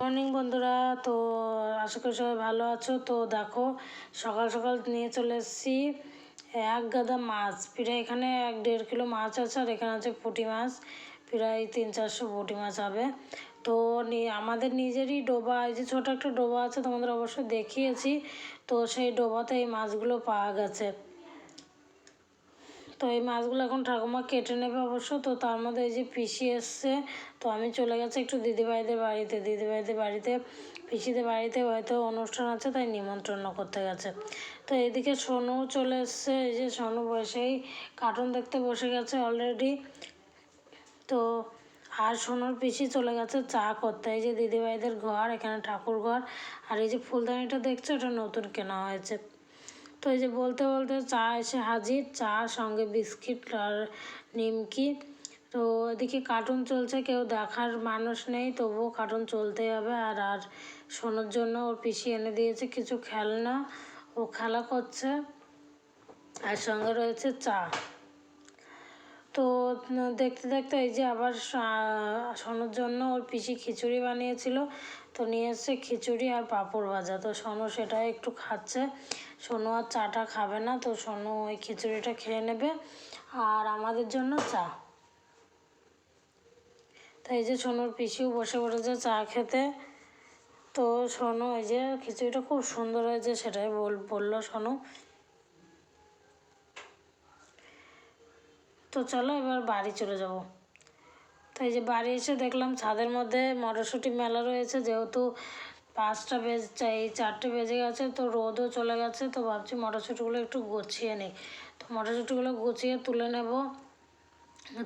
Morning বন্ধুরা। তো, আশা করি সবাই ভালো আছো। তো, দেখো, সকাল সকাল নিয়ে চলে এসেছি এক গাদা মাছ। প্রায় এখানে এক দেড় কিলো মাছ আছে, আর এখানে আছে পুঁটি মাছ। প্রায় তিন চারশো পুঁটি মাছ হবে। তো আমাদের নিজেরই ডোবা। এই যে ছোটো একটা ডোবা আছে, তোমাদের অবশ্যই দেখিয়েছি। তো, সেই ডোবাতে এই মাছগুলো পাওয়া গেছে। তো এই মাছগুলো এখন ঠাকুমা কেটে নেবে অবশ্য, তো তার মধ্যে এই যে পিসি এসছে, তো আমি চলে গেছি একটু দিদিভাইদের বাড়িতে। দিদিভাইদের বাড়িতে, পিসিদের বাড়িতে হয়তো অনুষ্ঠান আছে, তাই নিমন্ত্রণ করতে গেছে। তো এদিকে সোনু চলে এসছে, এই যে সোনু বসেই কার্টুন দেখতে বসে গেছে অলরেডি তো আর সোনুর পিসি চলে গেছে চা করতে। এই যে দিদিভাইদের ঘর, এখানে ঠাকুর ঘর। আর এই যে ফুলদানিটা দেখছ, এটা নতুন কেনা হয়েছে। তো এই যে বলতে বলতে চা এসে হাজির, চা, সঙ্গে বিস্কিট আর নিমকি। তো এদিকে কার্টুন চলছে, কেউ দেখার মানুষ নেই, তবুও কার্টুন চলতে হবে। আর আর শোনার জন্য ওর পিসি এনে দিয়েছে কিছু খেলনা, ও খেলা করছে। আর সঙ্গে রয়েছে চা। তো দেখতে দেখতে এই যে আবার সোনুর জন্য ওর পিসি খিচুড়ি বানিয়েছিল। তো নিয়ে এসছে খিচুড়ি আর পাঁপড় ভাজা। তো সোনু সেটাই একটু খাচ্ছে। সোনু আর চাটা খাবে না, তো সোনু ওই খিচুড়িটা খেয়ে নেবে। আর আমাদের জন্য চা। তো এই যে সোনুর পিসিও বসে পড়েছে চা খেতে। তো সোনু এই যে খিচুড়িটা খুব সুন্দর হয়েছে সেটাই বল, বলল সোনু। তো চলো এবার বাড়ি চলে যাব। তো এই যে বাড়ি এসে দেখলাম ছাদের মধ্যে মটরশুঁটি মেলা রয়েছে, যেহেতু পাঁচটা বেজ এই চারটে বেজে গেছে, তো রোদও চলে গেছে, তো ভাবছি মটরশুঁটিগুলো একটু গুছিয়ে নিই। তো মটরশুঁটিগুলো গুছিয়ে তুলে নেব।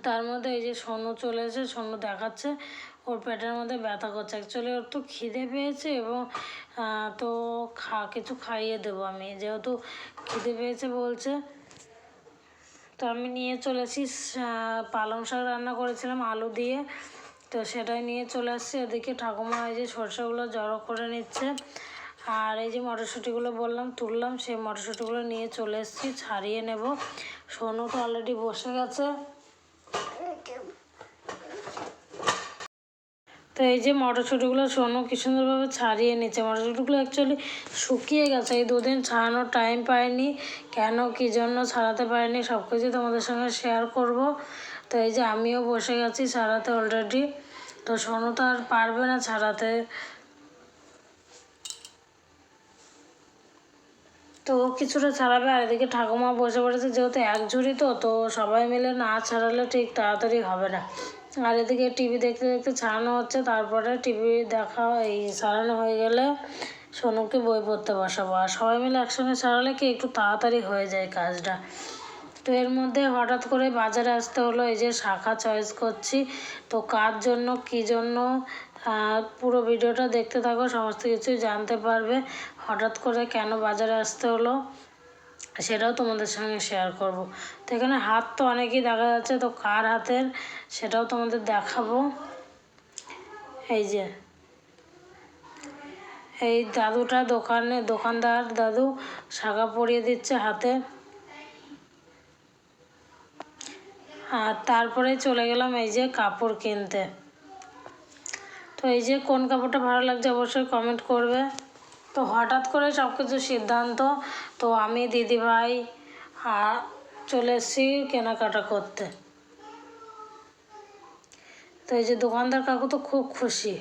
তার মধ্যে এই যে সোনু চলে এসে সোনু দেখাচ্ছে, ওর পেটের মধ্যে ব্যথা করছে। অ্যাকচুয়ালি ওর তো খিদে পেয়েছে এবং তো খা, কিছু খাইয়ে দেবো আমি, যেহেতু খিদে পেয়েছে বলছে। তো আমি নিয়ে চলে আসি পালং শাক রান্না করেছিলাম, আলু দিয়ে। তো সেটাই নিয়ে চলে আসছি। এদিকে ঠাকুমা এই যে সরষেগুলো জড়ো করে নিচ্ছে। আর এই যে মটরশুঁটিগুলো বললাম, তুললাম, সেই মটরশুঁটিগুলো নিয়ে চলে এসেছি, ছাড়িয়ে নেব। সোনু তো অলরেডি বসে গেছে। তো এই যে মটরশুঁটিগুলো সোনু কি সুন্দরভাবে ছাড়িয়ে নিচ্ছে। মটরশুঁটিগুলো অ্যাকচুয়ালি শুকিয়ে গেছে। এই দুদিন ছাড়ানোর টাইম পাইনি। কেন কী জন্য ছাড়াতে পারিনি সব কিছু তোমাদের সঙ্গে শেয়ার করব। তো এই যে আমিও বসে গেছি ছাড়াতে অলরেডি তো সোনু তো আর পারবে না ছাড়াতে। তো কিছুটা ছাড়াবে। আর এদিকে ঠাকুমা বসে পড়েছে যেহেতু এক ঝুড়ি তো তো সবাই মিলে না ছাড়ালে ঠিক তাড়াতাড়ি হবে না। আর এদিকে টিভি দেখতে দেখতে ছাড়ানো হচ্ছে, তারপরে টিভি দেখা এই ছাড়ানো হয়ে গেলে সোনুকে বই পড়তে বসাবো। আর সবাই মিলে একসঙ্গে ছাড়ালে কি একটু তাড়াতাড়ি হয়ে যায় কাজটা? তো এর মধ্যে হঠাৎ করে বাজারে আসতে হলো, এই যে শাখা চয়েস করছি। তো কার জন্য, কী জন্য? পুরো ভিডিওটা দেখতে থাকো, সমস্ত কিছুই জানতে পারবে। হঠাৎ করে কেন বাজারে আসতে হলো? সেটাও তোমাদের সঙ্গে শেয়ার করব। তো এখানে হাত তো অনেকই দেখা যাচ্ছে, তো কার হাতের সেটাও তোমাদের দেখাবো। এই যে, এই দাদুটা দোকানে, দোকানদার দাদু শাখা পরিয়ে দিচ্ছে হাতে। আর তারপরে চলে গেলাম এই যে কাপড় কিনতে। তো এই যে কোন কাপড়টা ভালো লাগছে অবশ্যই কমেন্ট করবে। তো হঠাৎ করে সব কিছু সিদ্ধান্ত, তো আমি দিদিভাই আর চলে এসেছি কেনাকাটা করতে। তো এই যে দোকানদার কাকু তো খুব খুশি।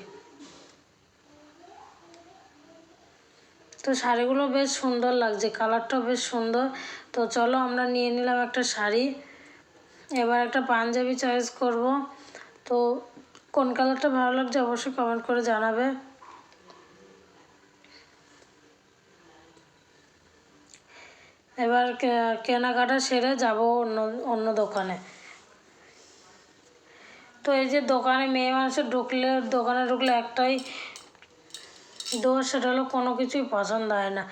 তো শাড়িগুলো বেশ সুন্দর লাগছে, কালারটাও বেশ সুন্দর। তো চলো আমরা নিয়ে নিলাম একটা শাড়ি। এবার একটা পাঞ্জাবি চয়েস করব। তো কোন কালারটা ভালো লাগছে অবশ্যই কমেন্ট করে জানাবে। এবার কেনাকাটা সেরে যাব অন্য অন্য দোকানে। তো এই যে দোকানে মেয়ে মানুষের ঢুকলে, দোকানে ঢুকলে একটাই দোষ, সেটা হলো কোনো কিছুই পছন্দ হয় না।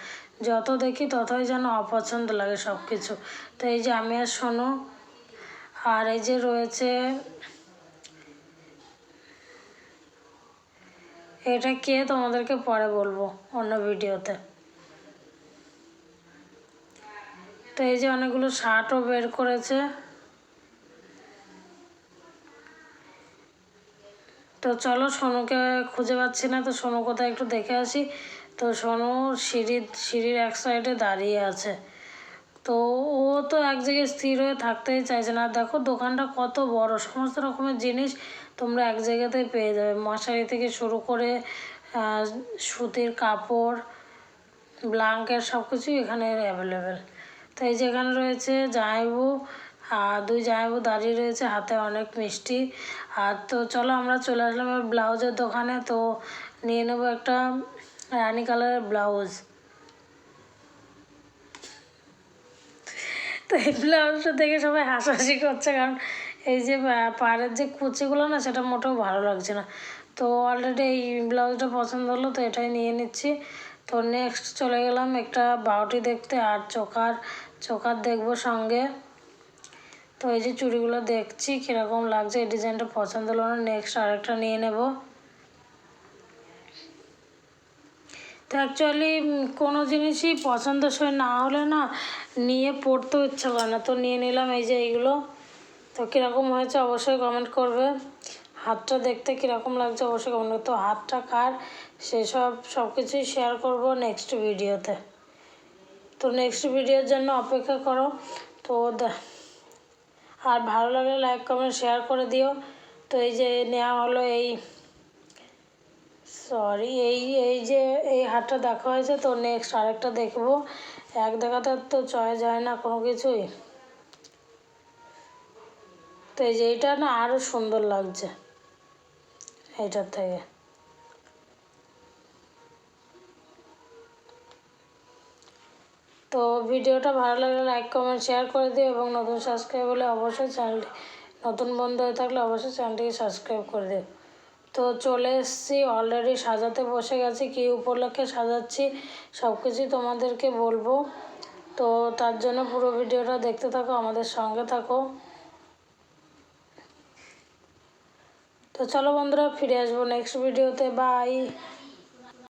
যত দেখি ততই যেন অপছন্দ লাগে সব কিছু তো এই যে আমি আর শোনো আর এই যে রয়েছে, এটা কে তোমাদেরকে পরে বলব অন্য ভিডিওতে? তো এই যে অনেকগুলো শার্টও বের করেছে। তো চলো সোনুকে খুঁজে পাচ্ছি না, তো সোনু কোথায় একটু দেখে আসি। তো সোনু সিঁড়ির সিঁড়ির এক সাইডে দাঁড়িয়ে আছে। তো ও তো এক জায়গায় স্থির হয়ে থাকতেই চাইছে না। দেখো দোকানটা কত বড়, সমস্ত রকমের জিনিস তোমরা এক জায়গাতেই পেয়ে যাবে। মশারি থেকে শুরু করে সুতির কাপড় ব্ল্যাঙ্কেট সব কিছুই এখানে অ্যাভেলেবেল তো এই যে এখানে রয়েছে জামাইবু, আর দুই জামাইবু দাঁড়িয়ে রয়েছে, হাতে অনেক মিষ্টি। আর তো চলো আমরা চলে আসলাম ব্লাউজের দোকানে। তো নিয়ে নেব একটা রানি কালারের ব্লাউজ। তো এই ব্লাউজটা দেখে সবাই হাসাহাসি করছে, কারণ এই যে পাড়ের যে কুচিগুলো না, সেটা মোটেও ভালো লাগছে না। তো অলরেডি এই ব্লাউজটা পছন্দ হলো, তো এটাই নিয়ে নিচ্ছি। তো নেক্সট চলে গেলাম একটা বাউটি দেখতে আর চোকার চোকার দেখব সঙ্গে। তো এই যে চুড়িগুলো দেখছি, কীরকম লাগছে, এই ডিজাইনটা পছন্দ হলো না নেক্সট আরেকটা নিয়ে নেব। তো অ্যাকচুয়ালি কোনো জিনিসই পছন্দসই না হলে না, নিয়ে পড়তেও ইচ্ছা করে না। তো নিয়ে নিলাম এই যে এইগুলো। তো কীরকম হয়েছে অবশ্যই কমেন্ট করবে। হাতটা দেখতে কীরকম লাগছে অবশ্যই কমেন্ট হাতটা কার? সেসব সব কিছুই শেয়ার করব নেক্সট ভিডিওতে তো নেক্সট ভিডিওর জন্য অপেক্ষা করো। তো আর ভালো লাগলে লাইক কমেন্ট শেয়ার করে দিও। তো এই যে নেওয়া হলো এই সরি এই এই যে এই হাটটা দেখা হয়েছে, তো নেক্সট আরেকটা দেখব। এক দেখাতে তো চয়ে যায় না কোনো কিছুই। তো এই যে এইটা না আরও সুন্দর লাগছে। এইটার থেকে। তো ভিডিওটা ভালো লাগলে লাইক কমেন্ট শেয়ার করে দিও এবং নতুন সাবস্ক্রাইব হলে অবশ্যই চ্যানেলটি নতুন বন্ধু হয়ে থাকলে অবশ্যই চ্যানেলটিকে সাবস্ক্রাইব করে দিও। তো চলে এসেছি অলরেডি সাজাতে বসে গেছি, কী উপলক্ষে সাজাচ্ছি সব কিছুই তোমাদেরকে বলব। তো তার জন্য পুরো ভিডিওটা দেখতে থাকো, আমাদের সঙ্গে থাকো। তো চলো বন্ধুরা ফিরে আসব নেক্সট ভিডিওতে বাই